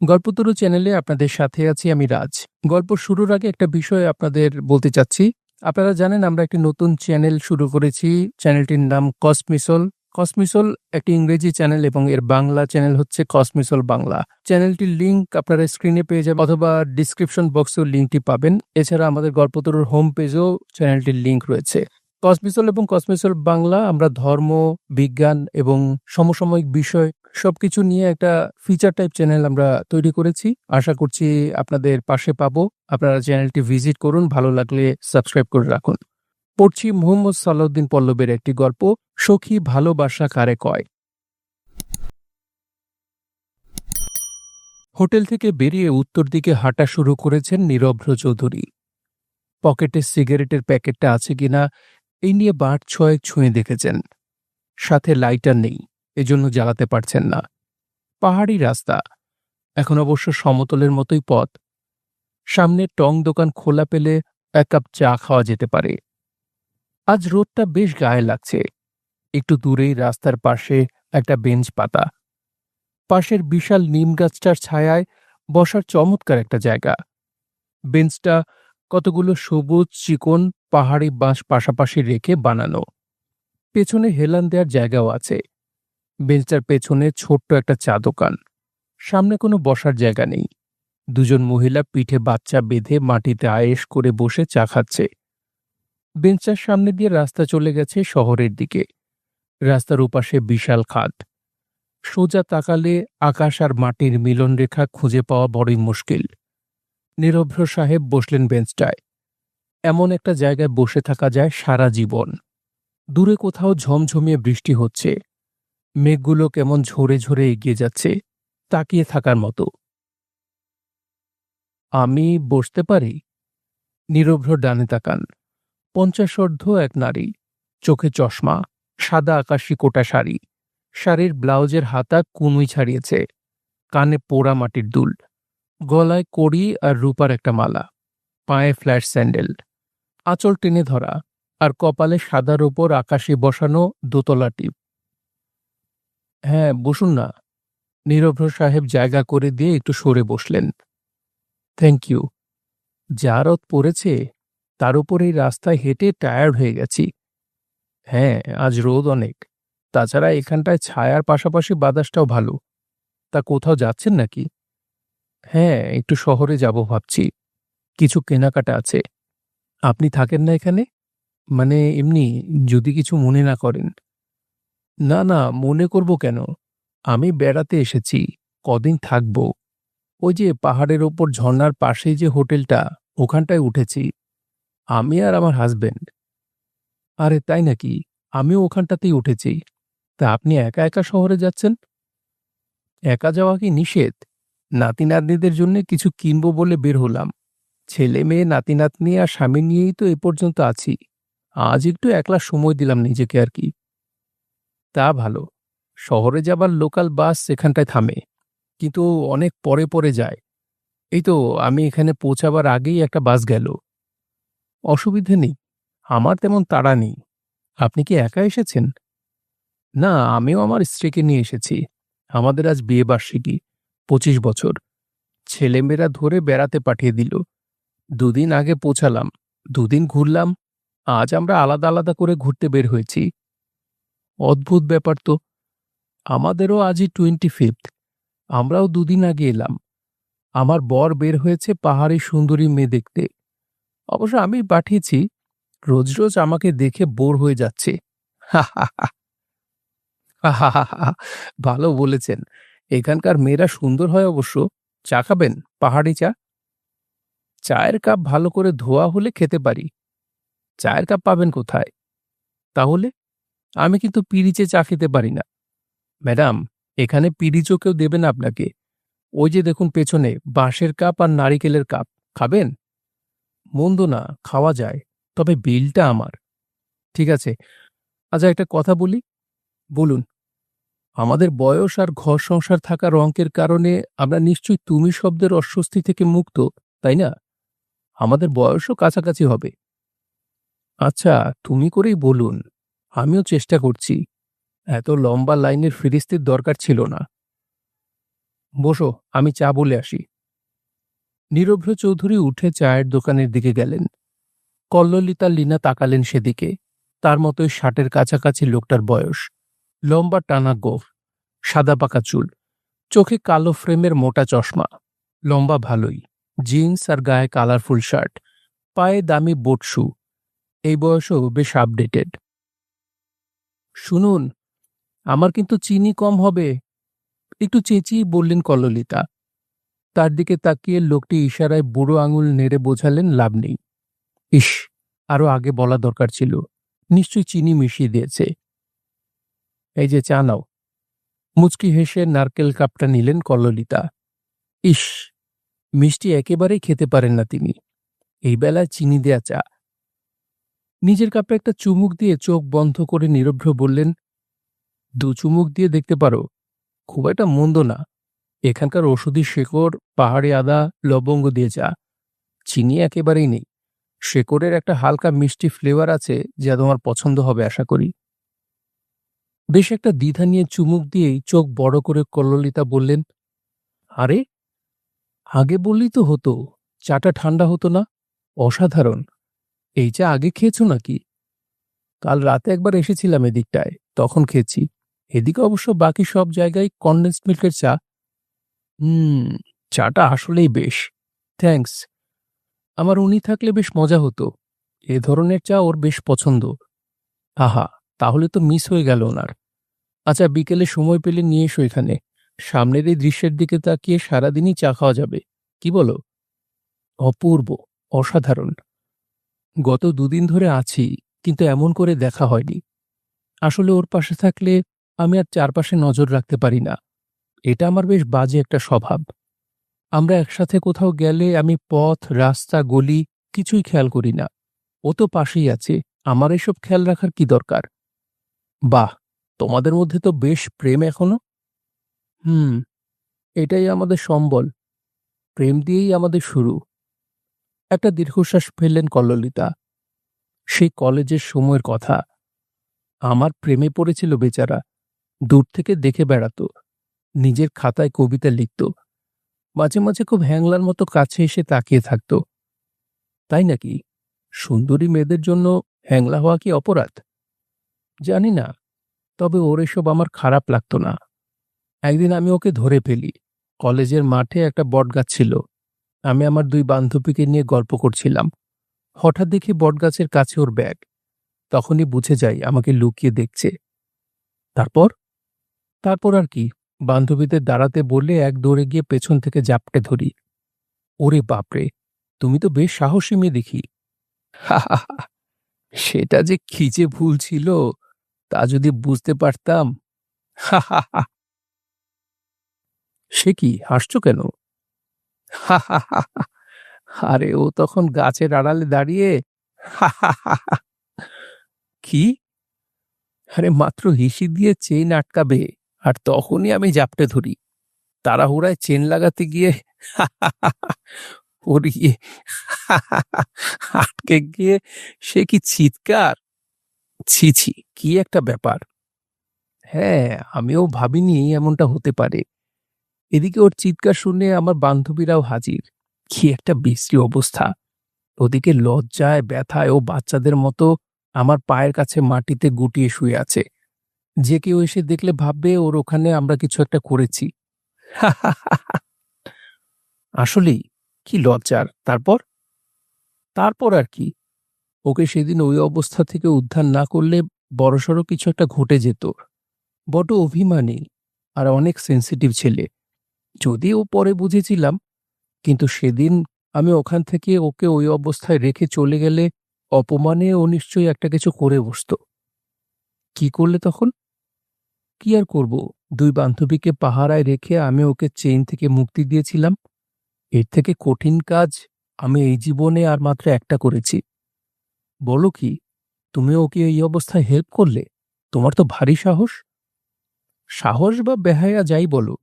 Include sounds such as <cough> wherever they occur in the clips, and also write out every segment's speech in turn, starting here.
গল্পতরু চ্যানেলে আপনাদের সাথে আছি আমি রাজ। গল্প শুরুর আগে একটা বিষয় আপনাদের বলতে চাচ্ছি। আপনারা জানেন আমরা একটি নতুন চ্যানেল শুরু করেছি। চ্যানেলটির নাম কসমিসল। কসমিসল একটি ইংরেজি চ্যানেল এবং এর বাংলা চ্যানেল হচ্ছে কসমিসল বাংলা। চ্যানেলটির লিঙ্ক আপনারা স্ক্রিনে পেয়ে যাবেন অথবা ডিসক্রিপশন বক্সেও লিঙ্কটি পাবেন। এছাড়া আমাদের গল্পতরুর হোম পেজেও চ্যানেলটির লিঙ্ক রয়েছে। কসমিসল এবং কসমিসল বাংলা আমরা ধর্ম, বিজ্ঞান এবং সমসাময়িক বিষয় সবকিছু নিয়ে একটা ফিচার টাইপ চ্যানেল আমরা তৈরি করেছি। আশা করছি আপনাদের পাশে পাবো। আপনারা চ্যানেলটি ভিজিট করুন, ভালো লাগলে সাবস্ক্রাইব করে রাখুন। পড়ছি মোহাম্মদ সালাউদ্দিন পল্লবের একটি গল্প, সখী ভালোবাসা কারে কয়? হোটেল থেকে বেরিয়ে উত্তর দিকে হাঁটা শুরু করেছেন নীরভ্র চৌধুরী। পকেটে সিগারেটের প্যাকেটটা আছে কিনা, এই নিয়ে বাট ছয়েক ছুঁয়ে দেখেছেন। সাথে লাইটার নেই। এজন্য জ্বালাতে পারছেন না। পাহাড়ি রাস্তা। এখন অবশ্য সমতলের মতোই পথ। সামনে টং দোকান খোলা পেলে এক কাপ চা খাওয়া যেতে পারে। আজ রোদটা বেশ গায়ে লাগছে। একটু দূরেই রাস্তার পাশে একটা বেঞ্চ পাতা। পাশের বিশাল নিম গাছটার ছায়ায় বসার চমৎকার একটা জায়গা। বেঞ্চটা কতগুলো সবুজ চিকন পাহাড়ি বাঁশ পাশাপাশি রেখে বানানো। পেছনে হেলান দেওয়ার জায়গাও আছে। বেঞ্চটার পেছনে ছোট্ট একটা চা দোকান। সামনে কোনো বসার জায়গা নেই। দুজন মহিলা পিঠে বাচ্চা বেঁধে মাটিতে আয়েশ করে বসে চা খাচ্ছে। বেঞ্চটার সামনে দিয়ে রাস্তা চলে গেছে শহরের দিকে। রাস্তার উপাশে বিশাল খাদ। সোজা তাকালে আকাশ আর মাটির মিলন রেখা খুঁজে পাওয়া বড়ই মুশকিল। নিরভ্র সাহেব বসলেন বেঞ্চটায়। এমন একটা জায়গায় বসে থাকা যায় সারা জীবন। দূরে কোথাও ঝমঝমিয়ে বৃষ্টি হচ্ছে। মেঘগুলো কেমন ঝরে ঝরে এগিয়ে যাচ্ছে, তাকিয়ে থাকার মতো। আমি বসতে পারি? নিরভ্র ডানে তাকান। পঞ্চাশর্ধ এক নারী। চোখে চশমা, সাদা আকাশি কোটা শাড়ি। শাড়ির ব্লাউজের হাতা কুনুই ছাড়িয়েছে। কানে পোড়া মাটির দুল। গলায় কড়ি আর রূপার একটা মালা। পায়ে ফ্ল্যাট স্যান্ডেল। আঁচল টেনে ধরা। আর কপালে সাদার ওপর আকাশে বসানো দোতলা টিপ। হ্যাঁ বসুন না। নীরভ্র সাহেব জায়গা করে দিয়ে একটু সরে বসলেন। থ্যাংক ইউ যা রথ পড়েছে, তার উপর এই রাস্তায় হেঁটে টায়ার্ড হয়ে গেছি। হ্যাঁ আজ রোদ অনেক। তাছাড়া এখানটায় ছায়ার পাশাপাশি বাতাসটাও ভালো। তা কোথাও যাচ্ছেন নাকি? হ্যাঁ একটু শহরে যাব ভাবছি। কিছু কেনাকাটা আছে। আপনি থাকেন না এখানে? মানে এমনি যদি কিছু মনে না করেন। না না, মনে করব কেন? আমি বেড়াতে এসেছি, কদিন থাকব। ওই যে পাহাড়ের ওপর ঝর্ণার পাশেই যে হোটেলটা, ওখানটায় উঠেছি। আমি আর আমার হাজবেন্ড। আরে, তাই নাকি? আমিও ওখানটাতেই উঠেছি। তা আপনি একা একা শহরে যাচ্ছেন? একা যাওয়া কি নিষেধ? নাতি নাতনিদের জন্য কিছু কিনবো বলে বের হলাম। ছেলে মেয়ে নাতি নাতনি আর স্বামী নিয়েই তো এ পর্যন্ত আছি। আজ একটু একলা সময় দিলাম নিজেকে আর কি। তা ভালো। শহরে যাবার লোকাল বাস সেখানটায় থামে, কিন্তু অনেক পরে পরে যায়। এই তো, আমি এখানে পৌঁছাবার আগেই একটা বাস গেল। অসুবিধে নেই, আমার তেমন তাড়া নেই। আপনি কি একা এসেছেন? না, আমিও আমার স্ত্রীকে নিয়ে এসেছি। আমাদের আজ বিয়ে বার্ষিকী পঁচিশ বছর। ছেলেমেয়েরা ধরে বেড়াতে পাঠিয়ে দিল। দুদিন আগে পৌঁছালাম, দুদিন ঘুরলাম। আজ আমরা আলাদা আলাদা করে ঘুরতে বের হয়েছি। অদ্ভুত ব্যাপার তো। আমাদেরও আজই টোয়েন্টি ফিফথ আমরাও দুদিন আগে এলাম। আমার বর বের হয়েছে পাহাড়ি সুন্দরী মেয়ে দেখতে। অবশ্য আমি পাঠিয়েছি। রোজ রোজ আমাকে দেখে বোর হয়ে যাচ্ছে। ভালো বলেছেন। এখানকার মেয়েরা সুন্দর হয় অবশ্য। চা খাবেন? পাহাড়ি চা? চায়ের কাপ ভালো করে ধোয়া হলে খেতে পারি। চায়ের কাপ পাবেন কোথায়? তাহলে আমি কিন্তু পিরিচে চা খেতে পারি না। ম্যাডাম, এখানে পিরিচও কেউ দেবেন আপনাকে। ওই যে দেখুন পেছনে, বাঁশের কাপ আর নারিকেলের কাপ। খাবেন? মন্দ না, খাওয়া যায়। তবে বিলটা আমার। ঠিক আছে। আচ্ছা একটা কথা বলি? বলুন। আমাদের বয়স আর ঘর সংসার থাকার অঙ্কের কারণে আমরা নিশ্চয়ই তুমি শব্দের অস্বস্তি থেকে মুক্ত, তাই না? আমাদের বয়সও কাছাকাছি হবে। আচ্ছা তুমি করেই বলুন। আমিও চেষ্টা করছি। এত লম্বা লাইনের ফিরিস্তির দরকার ছিল না। বসো, আমি চা বলে আসি। নিরভ্র চৌধুরী উঠে চায়ের দোকানের দিকে গেলেন। কল্ললিতা লীনা তাকালেন সেদিকে। তার মতোই ষাটের কাছাকাছি লোকটার বয়স। লম্বা টানা গোফ, সাদা পাকা চুল, চোখে কালো ফ্রেমের মোটা চশমা, লম্বা ভালোই, জিন্স আর গায়ে কালারফুল শার্ট, পায়ে দামি বোট শু। এই বয়সও বেশ আপডেটেড শুনুন, আমার কিন্তু চিনি কম হবে। একটু চেঁচিয়ে বললেন কল্ললিতা তার দিকে তাকিয়ে লোকটি ইশারায় বুড়ো আঙুল নেড়ে বোঝালেন লাভ নেই। ইস, আরও আগে বলা দরকার ছিল। নিশ্চয়ই চিনি মিশিয়ে দিয়েছে। এই যে চা নাও। মুচকি হেসে নারকেল কাপটা নিলেন কল্ললিতা ইস, মিষ্টি একেবারেই খেতে পারেন না তিনি। এই বেলায় চিনি দেয়া চা। নিজের কাপে একটা চুমুক দিয়ে চোখ বন্ধ করে নিরভ্র বললেন, দু চুমুক দিয়ে দেখতে পারো, খুব একটা মন্দ না। এখানকার ওষুধি শেকড়, পাহাড়ি আদা, লবঙ্গ দিয়ে চা চিনি একেবারেই নেই। শেকড়ের একটা হালকা মিষ্টি ফ্লেভার আছে যা তোমার পছন্দ হবে, আশা করি। বেশ একটা দ্বিধা নিয়ে চুমুক দিয়েই চোখ বড় করে কল্ললিতা বললেন, আরে, আগে বললেই তো হতো, চাটা ঠান্ডা হতো না? অসাধারণ। এই চা আগে খেয়েছো নাকি? কাল রাতে একবার এসেছিলাম এদিকটায়, তখন খেয়েছি। এদিকে অবশ্য বাকি সব জায়গায় কনডেন্স মিল্কের চা। হুম, চাটা আসলেই বেশ। থ্যাঙ্কস আমার উনি থাকলে বেশ মজা হতো। এ ধরনের চা ওর বেশ পছন্দ। আহা, তাহলে তো মিস হয়ে গেল ওনার। আচ্ছা বিকেলে সময় পেলে নিয়ে এসো এখানে। সামনের এই দৃশ্যের দিকে তাকিয়ে সারাদিনই চা খাওয়া যাবে। কি বলো? অপূর্ব, অসাধারণ। গত দুদিন ধরে আছি, কিন্তু এমন করে দেখা হয়নি। আসলে ওর পাশে থাকলে আমি আর চারপাশে নজর রাখতে পারি না। এটা আমার বেশ বাজে একটা স্বভাব। আমরা একসাথে কোথাও গেলে আমি পথ, রাস্তা, গলি কিছুই খেয়াল করি না। ও তো পাশেই আছে, আমার এসব খেয়াল রাখার কি দরকার? বাহ, তোমাদের মধ্যে তো বেশ প্রেম এখনও? হুম, এটাই আমাদের সম্বল। প্রেম দিয়েই আমাদের শুরু। একটা দীর্ঘশ্বাস ফেললেন কল্ললিতা। সেই কলেজের সময়ের কথা। আমার প্রেমে পড়েছিল বেচারা। দূর থেকে দেখে বেড়াতো। নিজের খাতায় কবিতা লিখত। মাঝে মাঝে খুব হ্যাংলার মতো কাছে এসে তাকিয়ে থাকত। তাই নাকি? সুন্দরী মেয়েদের জন্য হ্যাংলা হওয়া কি অপরাধ? জানি না। তবে ওর এসব আমার খারাপ লাগতো না। একদিন আমি ওকে ধরে ফেলি। কলেজের মাঠে একটা বটগাছ ছিল। আমি আমার দুই বান্ধবীকে নিয়ে গল্প করছিলাম। হঠাৎ দেখি বটগাছের কাছে ওর ব্যাগ। তখনই বুঝে যাই আমাকে লুকিয়ে দেখছে। তারপর? তারপর আর কি? বান্ধবীদের দাঁড়াতে বললে এক দৌড়ে গিয়ে পেছন থেকে জাপটে ধরি। ওরে বাপরে, তুমি তো বেশ সাহসী মেয়ে দেখি। সেটা যে খিচে ভুল ছিল, তা যদি বুঝতে পারতাম। সে কি, হাসছো কেন? <laughs> আরে, ও তখন গাছের আড়ালে দাঁড়িয়ে <laughs> কি? আরে, মাত্র হিসি দিয়ে চেইন আটকাবে, আর তখনই আমি জাপটে ধরি। তাড়াহুড়ায় চেন লাগাতে গিয়ে <laughs> পড়িয়ে আটকে গিয়ে সে কি চিৎকার? ছি ছি, কি একটা ব্যাপার। হ্যাঁ আমিও ভাবিনি এমনটা হতে পারে। এদিকে ওর চিৎকার শুনে আমার বান্ধবীরাও হাজির। কি একটা বিশ্রী অবস্থা। ওদিকে লজ্জায়, ব্যথায় ও বাচ্চাদের মতো আমার পায়ের কাছে মাটিতে গুটিয়ে শুয়ে আছে। যে কেউ এসে দেখলে ভাববে ওর ওখানে আমরা কিছু একটা করেছি। <laughs> আসলেই কি লজ্জার। তারপর? তারপর আর কি? ওকে সেদিন ওই অবস্থা থেকে উদ্ধার না করলে বড়সড় কিছু একটা ঘটে যেত। বড় অভিমানী আর অনেক সেন্সিটিভ ছেলে। যদিও পরে বুঝেছিলাম, কিন্তু সেদিন আমি ওখান থেকে ওকে ওই অবস্থায় রেখে চলে গেলে অপমানে ও নিশ্চয়ই একটা কিছু করে বসত। কি করলে তখন? কি আর করব? দুই বান্ধবীকে পাহারায় রেখে আমি ওকে চেইন থেকে মুক্তি দিয়েছিলাম। এর থেকে কঠিন কাজ আমি এই জীবনে আর মাত্র একটা করেছি। বলো কি, তুমি ওকে এই অবস্থায় হেল্প করলে? তোমার তো ভারী সাহস। সাহস বা বেহায়া যাই বলো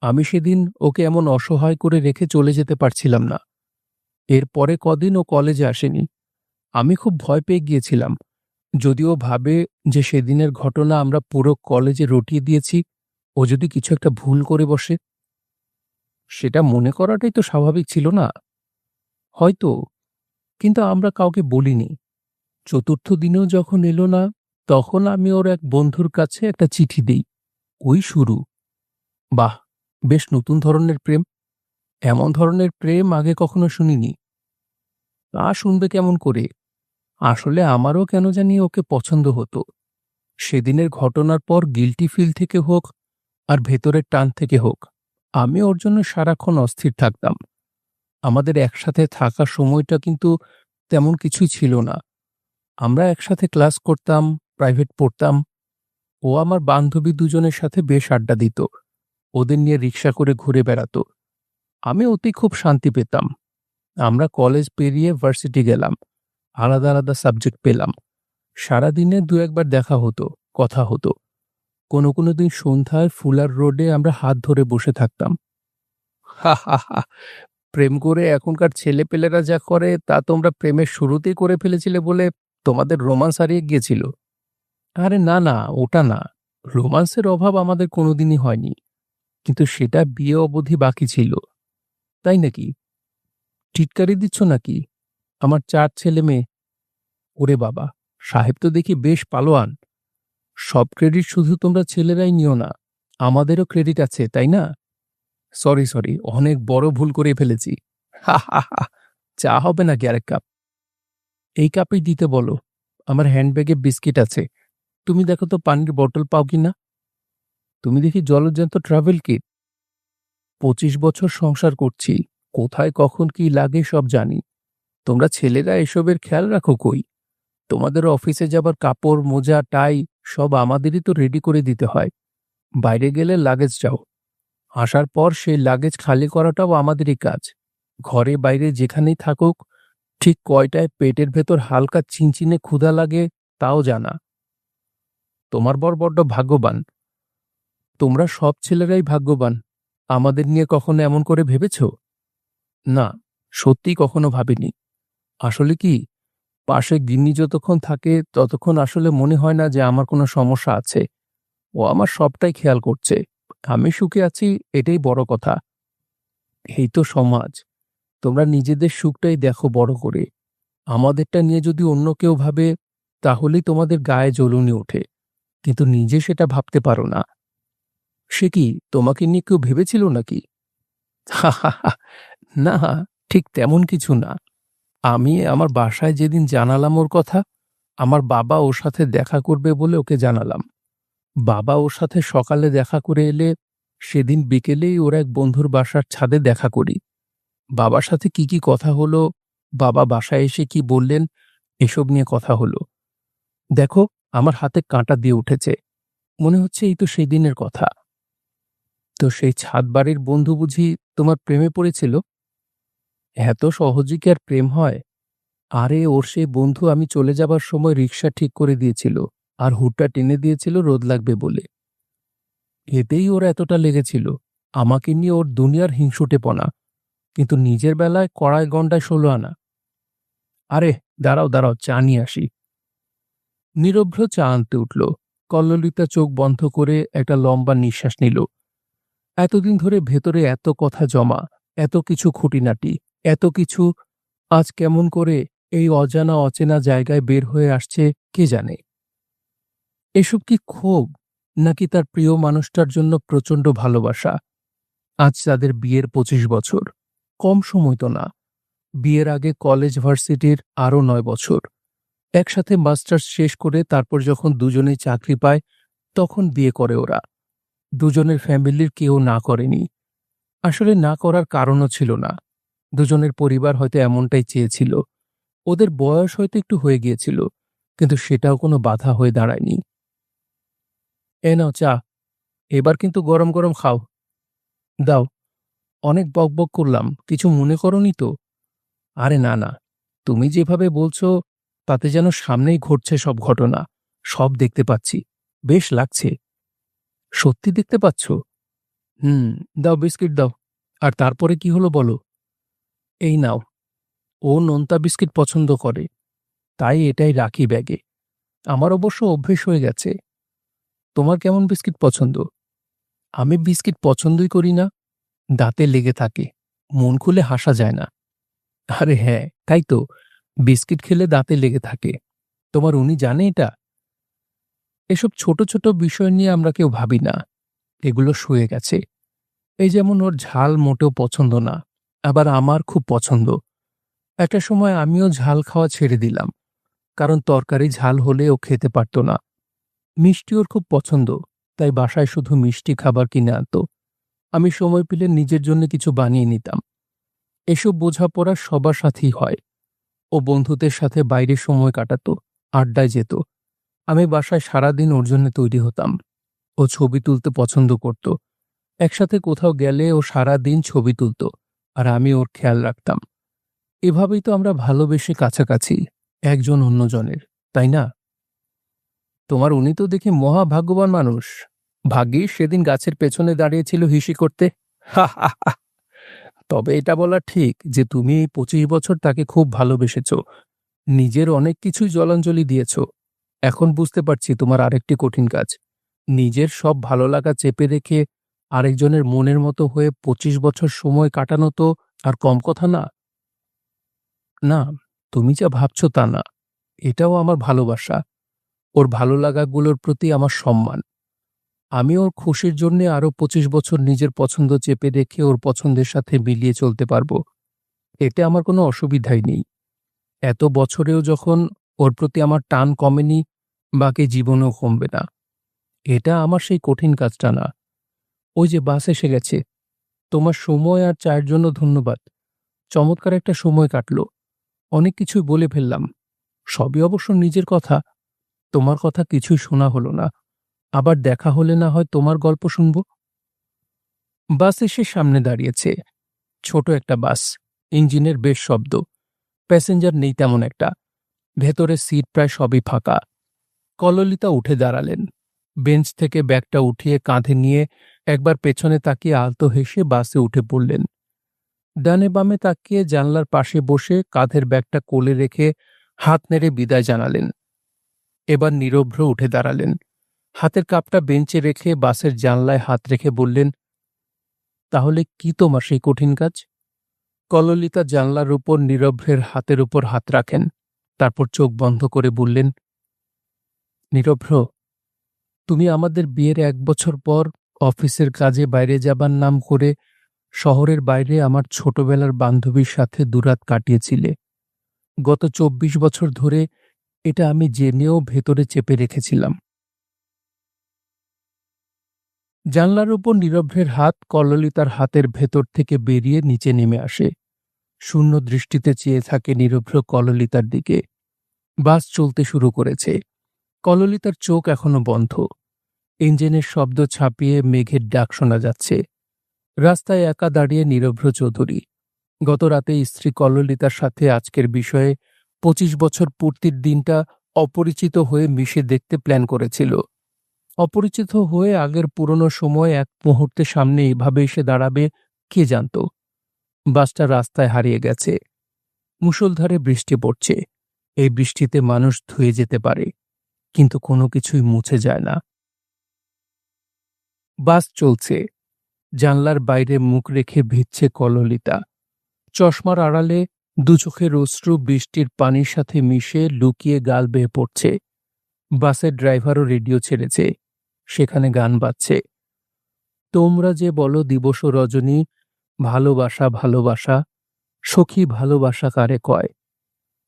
আমি সেদিন ওকে এমন অসহায় করে রেখে চলে যেতে পারছিলাম না। এর পরে কদিন ও কলেজে আসেনি। আমি খুব ভয় পেয়ে গিয়েছিলাম। যদিও ভাবে যে সেদিনের ঘটনা আমরা পুরো কলেজে রটিয়ে দিয়েছি, ও যদি কিছু একটা ভুল করে বসে। সেটা মনে করাটাই তো স্বাভাবিক ছিল না। হয়তো, কিন্তু আমরা কাউকে বলিনি। চতুর্থ দিনেও যখন এলো না, তখন আমি ওর এক বন্ধুর কাছে একটা চিঠি দিই। ওই শুরু। বাহ! বেশ নতুন ধরনের প্রেম। এমন ধরনের প্রেম আগে কখনো শুনিনি। তা শুনবে কেমন করে? আসলে আমারও কেন জানি ওকে পছন্দ হতো। সেদিনের ঘটনার পর গিলটি ফিল থেকে হোক আর ভেতরের টান থেকে হোক, আমি ওর জন্য সারাক্ষণ অস্থির থাকতাম। আমাদের একসাথে থাকার সময়টা কিন্তু তেমন কিছুই ছিল না। আমরা একসাথে ক্লাস করতাম প্রাইভেট পড়তাম। ও আমার বান্ধবী দুজনের সাথে বেশ আড্ডা দিত। ওদের নিয়ে রিক্সা করে ঘুরে বেড়াতো। আমি ওতেই খুব শান্তি পেতাম। আমরা কলেজ পেরিয়ে ভার্সিটি গেলাম। আলাদা আলাদা সাবজেক্ট পেলাম। সারাদিনে দু একবার দেখা হতো, কথা হতো। কোনো কোনো দিন সন্ধ্যায় ফুলার রোডে আমরা হাত ধরে বসে থাকতাম। হা হা হা। প্রেম করে এখনকার ছেলেপেলেরা যা করে, তা তোমরা প্রেমের শুরুতেই করে ফেলেছিলে বলে তোমাদের রোমান্স হারিয়ে গিয়েছিল। আরে না না, ওটা না। রোমান্সের অভাব আমাদের কোনোদিনই হয়নি। কিন্তু সেটা বিয়ে অবধি বাকি ছিল। তাই নাকি? টিটকারি দিচ্ছ নাকি? আমার চার ছেলে মেয়ে। ওরে বাবা, সাহেব তো দেখি বেশ পালোয়ান। সব ক্রেডিট শুধু তোমরা ছেলেরাই নিও না, আমাদেরও ক্রেডিট আছে, তাই না? সরি সরি অনেক বড় ভুল করে ফেলেছি। হা হা চা হবে নাকি আরেক কাপ এই কাপেই দিতে বলো, আমার হ্যান্ডব্যাগে বিস্কিট আছে। তুমি দেখো তো পানির বটল পাও কি না তুমি দেখি জলজ্যান্ত ট্রাভেল কিট পঁচিশ বছর সংসার করছি, কোথায় কখন কি লাগে সব জানি। তোমরা ছেলেরা এসবের খেয়াল রাখো কই? তোমাদের অফিসে যাবার কাপড়, মোজা টাই সব আমাদেরই তো রেডি করে দিতে হয়। বাইরে গেলে লাগেজ যাও আসার পর সেই লাগেজ খালি করাটাও আমাদেরই কাজ। ঘরে বাইরে যেখানেই থাকুক, ঠিক কয়টায় পেটের ভেতর হালকা চিনচিনে ক্ষুধা লাগে তাও জানা। তোমার বর বড্ড ভাগ্যবান। তোমরা সব ছেলেরাই ভাগ্যবান। আমাদের নিয়ে কখনো এমন করে ভেবেছ? না সত্যি কখনো ভাবিনি। আসলে কি? পাশে গিন্নি যতক্ষণ থাকে, ততক্ষণ আসলে মনে হয় না যে আমার কোনো সমস্যা আছে। ও আমার সবটাই খেয়াল করছে। আমি সুখে আছি, এটাই বড় কথা। এই তো সমাজ। তোমরা নিজেদের সুখটাই দেখো বড় করে। আমাদেরটা নিয়ে যদি অন্য কেউ ভাবে, তাহলেই তোমাদের গায়ে জ্বলুনি ওঠে। কিন্তু নিজে সেটা ভাবতে পারো না। সে কি তোমাকে নিয়ে কেউ ভেবেছিল নাকি? না, ঠিক তেমন কিছু না। আমি আমার বাসায় যেদিন জানালাম ওর কথা, আমার বাবা ওর সাথে দেখা করবে বলে ওকে জানালাম। বাবা ওর সাথে সকালে দেখা করে এলে, সেদিন বিকেলেই ওর এক বন্ধুর বাসার ছাদে দেখা করি। বাবার সাথে কি কি কথা হলো, বাবা বাসায় এসে কি বললেন, এসব নিয়ে কথা হলো। দেখো, আমার হাতে কাঁটা দিয়ে উঠেছে। মনে হচ্ছে এই তো সেই দিনের কথা। তো সেই ছাদ বাড়ির বন্ধু বুঝি তোমার প্রেমে পড়েছিল? এত সহজে কি আর প্রেম হয়? আরে, ওর সেই বন্ধু আমি চলে যাবার সময় রিক্সা ঠিক করে দিয়েছিল আর হুডটা টেনে দিয়েছিল রোদ লাগবে বলে। এতেই ওর এতটা লেগেছিল। আমাকে নিয়ে ওর দুনিয়ার হিংসুটেপনা। কিন্তু নিজের বেলায় কড়ায় গন্ডায় ষোলো আনা। আরে, দাঁড়াও দাঁড়াও, চা নিয়ে আসি। নিরভ্র চা আনতে উঠল। কল্ললিতা চোখ বন্ধ করে একটা লম্বা নিঃশ্বাস নিল। এতদিন ধরে ভেতরে এত কথা জমা, এত কিছু খুঁটিনাটি, এত কিছু, আজ কেমন করে এই অজানা অচেনা জায়গায় বের হয়ে আসছে কে জানে? এসব কি ক্ষোভ, নাকি তার প্রিয় মানুষটার জন্য প্রচণ্ড ভালোবাসা? আজ তাদের বিয়ের পঁচিশ বছর, কম সময় তো না। বিয়ের আগে কলেজ ভার্সিটির আরও নয় বছর। একসাথে মাস্টার্স শেষ করে তারপর যখন দুজনেই চাকরি পায়, তখন বিয়ে করে ওরা। দুজনের ফ্যামিলির কেউ না করেনি। আসলে না করার কারণও ছিল না। দুজনের পরিবার হয়তো এমনটাই চেয়েছিল। ওদের বয়স হয়তো একটু হয়ে গিয়েছিল, কিন্তু সেটাও কোনো বাধা হয়ে দাঁড়ায়নি। এ নাও চা, এবার কিন্তু গরম গরম খাও। দাও, অনেক বকবক করলাম, কিছু মনে করনি তো? আরে না না, তুমি যেভাবে বলছো, তাতে যেন সামনেই ঘটছে সব ঘটনা, সব দেখতে পাচ্ছি, বেশ লাগছে। সত্যি দেখতে পাচ্ছ? হুম, দাও বিস্কিট দাও। আর তারপরে কি হলো বলো? এই নাও। ও নোনতা বিস্কিট পছন্দ করে। তাই এটাই রাখি ব্যাগে। আমার অবশ্য অভ্যেস হয়ে গেছে। তোমার কেমন বিস্কিট পছন্দ? আমি বিস্কিট পছন্দই করি না। দাঁতে লেগে থাকে। মন খুলে হাসা যায় না। আরে হ্যাঁ তাই তো। বিস্কিট খেলে দাঁতে লেগে থাকে। তোমার উনি জানে এটা? এসব ছোট ছোট বিষয় নিয়ে আমরা কেউ ভাবি না। এগুলো শুয়ে গেছে। এই যেমন ওর ঝাল মোটেও পছন্দ না, আবার আমার খুব পছন্দ। একটা সময় আমিও ঝাল খাওয়া ছেড়ে দিলাম, কারণ তরকারি ঝাল হলে ও খেতে পারত না। মিষ্টি ওর খুব পছন্দ, তাই বাসায় শুধু মিষ্টি খাবার কিনে আনত। আমি সময় পেলে নিজের জন্য কিছু বানিয়ে নিতাম। এসব বোঝাপড়া সবার সাথেই হয়। ও বন্ধুদের সাথে বাইরে সময় কাটাতো, আড্ডায় যেত। আমি বাসায় সারাদিন ওর জন্য তৈরি হতাম। ও ছবি তুলতে পছন্দ করত। একসাথে কোথাও গেলে ও সারা দিন ছবি তুলত আর আমি ওর খেয়াল রাখতাম। এভাবেই তো আমরা ভালোবেসে কাছাকাছি, একজন অন্যজনের, তাই না? তোমার উনি তো দেখি মহা ভাগ্যবান মানুষ। ভাগ্যিস সেদিন গাছের পেছনে দাঁড়িয়েছিল হিসি করতে। তবে এটা বলা ঠিক যে তুমি এই পঁচিশ বছর তাকে খুব ভালোবেসেছ। নিজের অনেক কিছুই জলাঞ্জলি দিয়েছ। এখন বুঝতে পারছি তোমার আরেকটি কঠিন কাজ। নিজের সব ভালো লাগা চেপে রেখে আরেকজনের মনের মতো হয়ে পঁচিশ বছর সময় কাটানো তো আর কম কথা না। না, তুমি যা ভাবছ তা না। এটাও আমার ভালোবাসা। ওর ভালো লাগাগুলোর প্রতি আমার সম্মান। আমি ওর খুশির জন্য আরও পঁচিশ বছর নিজের পছন্দ চেপে রেখে ওর পছন্দের সাথে মিলিয়ে চলতে পারব। এতে আমার কোনো অসুবিধাই নেই। এত বছরেও যখন ওর প্রতি আমার টান কমেনি, বাকি জীবনও কমবে না। এটা আমার সেই কঠিন কাজটা না। ওই যে বাস এসে গেছে। তোমার সময় আর চায়ের জন্য ধন্যবাদ। চমৎকার একটা সময় কাটলো। অনেক কিছুই বলে ফেললাম। সবই অবশ্য নিজের কথা। তোমার কথা কিছুই শোনা হলো না। আবার দেখা হলে না হয় তোমার গল্প শুনব? বাস এসে সামনে দাঁড়িয়েছে। ছোট একটা বাস। ইঞ্জিনের বেশ শব্দ। প্যাসেঞ্জার নেই তেমন একটা। ভেতরে সিট প্রায় সবই ফাঁকা। কললিতা উঠে দাঁড়ালেন। বেঞ্চ থেকে ব্যাগটা উঠিয়ে কাঁধে নিয়ে একবার পেছনে তাকিয়ে আলতো হেসে বাসে উঠে পড়লেন। ডানে বামে তাকিয়ে জানলার পাশে বসে কাঁধের ব্যাগটা কোলে রেখে হাত নেড়ে বিদায় জানালেন। এবার নীরভ্র উঠে দাঁড়ালেন। হাতের কাপটা বেঞ্চে রেখে বাসের জানলায় হাত রেখে বললেন, তাহলে কি তোমার সেই কঠিন কাজ? কললিতা জানলার উপর নীরভ্রের হাতের উপর হাত রাখেন। তারপর চোখ বন্ধ করে বললেন, নীরভ্র, তুমি আমাদের বিয়ের এক বছর পর অফিসের কাজে বাইরে যাবার নাম করে শহরের বাইরে আমার ছোটবেলার বান্ধবীর সাথে দুরাত কাটিয়েছিলে। গত চব্বিশ বছর ধরে এটা আমি জেনেও ভেতরে চেপে রেখেছিলাম। জানলার উপর নীরভ্রের হাত কললিতার হাতের ভেতর থেকে বেরিয়ে নিচে নেমে আসে। শূন্য দৃষ্টিতে চেয়ে থাকে নিরভ্র কললিতার দিকে। বাস চলতে শুরু করেছে। কললিতার চোখ এখনও বন্ধ। ইঞ্জিনের শব্দ ছাপিয়ে মেঘের ডাক শোনা যাচ্ছে। রাস্তায় একা দাঁড়িয়ে নিরভ্র চৌধুরী। গত রাতে স্ত্রী কললিতার সাথে আজকের বিষয়ে পঁচিশ বছর পূর্তির দিনটা অপরিচিত হয়ে মিশে দেখতে প্ল্যান করেছিল। অপরিচিত হয়ে আগের পুরনো সময় এক মুহূর্তে সামনে এভাবে এসে দাঁড়াবে কে জানত? বাসটা রাস্তায় হারিয়ে গেছে। মুষলধারে বৃষ্টি পড়ছে। এই বৃষ্টিতে মানুষ ধুয়ে যেতে পারে, কিন্তু কোনো কিছুই মুছে যায় না। বাস চলছে। জানলার বাইরে মুখ রেখে ভিজছে কললিতা। চশমার আড়ালে দু চোখের অশ্রু বৃষ্টির পানির সাথে মিশে লুকিয়ে গাল বেয়ে পড়ছে। বাসের ড্রাইভারও রেডিও ছেড়েছে। সেখানে গান বাজছে। তোমরা যে বলো দিবস রজনী ভালোবাসা ভালোবাসা, সখী ভালোবাসা কারে কয়?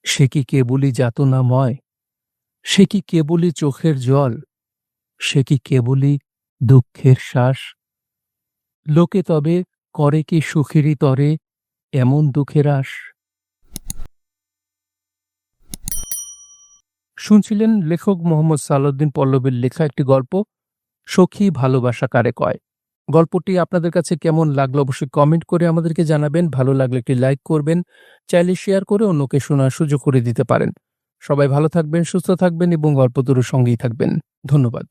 সে কি কেবলই যাতনাময়? সে কি কেবলই চোখের জল? সে কি কেবলই দুঃখের শ্বাস? লোকে তবে করে কি সুখেরই তরে এমন দুঃখের আস শুনছিলেন লেখক মোহাম্মদ সালাউদ্দিন পল্লবের লেখা একটি গল্প, সখী ভালোবাসা কারে কয়? গল্পটি আপনাদের কাছে কেমন লাগল অবশ্যই কমেন্ট করে আমাদেরকে জানাবেন। ভালো লাগলে একটি লাইক করবেন। চাইলে শেয়ার করে অন্যকে শোনার সুযোগ করে দিতে পারেন। সবাই ভালো থাকবেন, সুস্থ থাকবেন এবং গল্প দুটোর সঙ্গেই থাকবেন। ধন্যবাদ।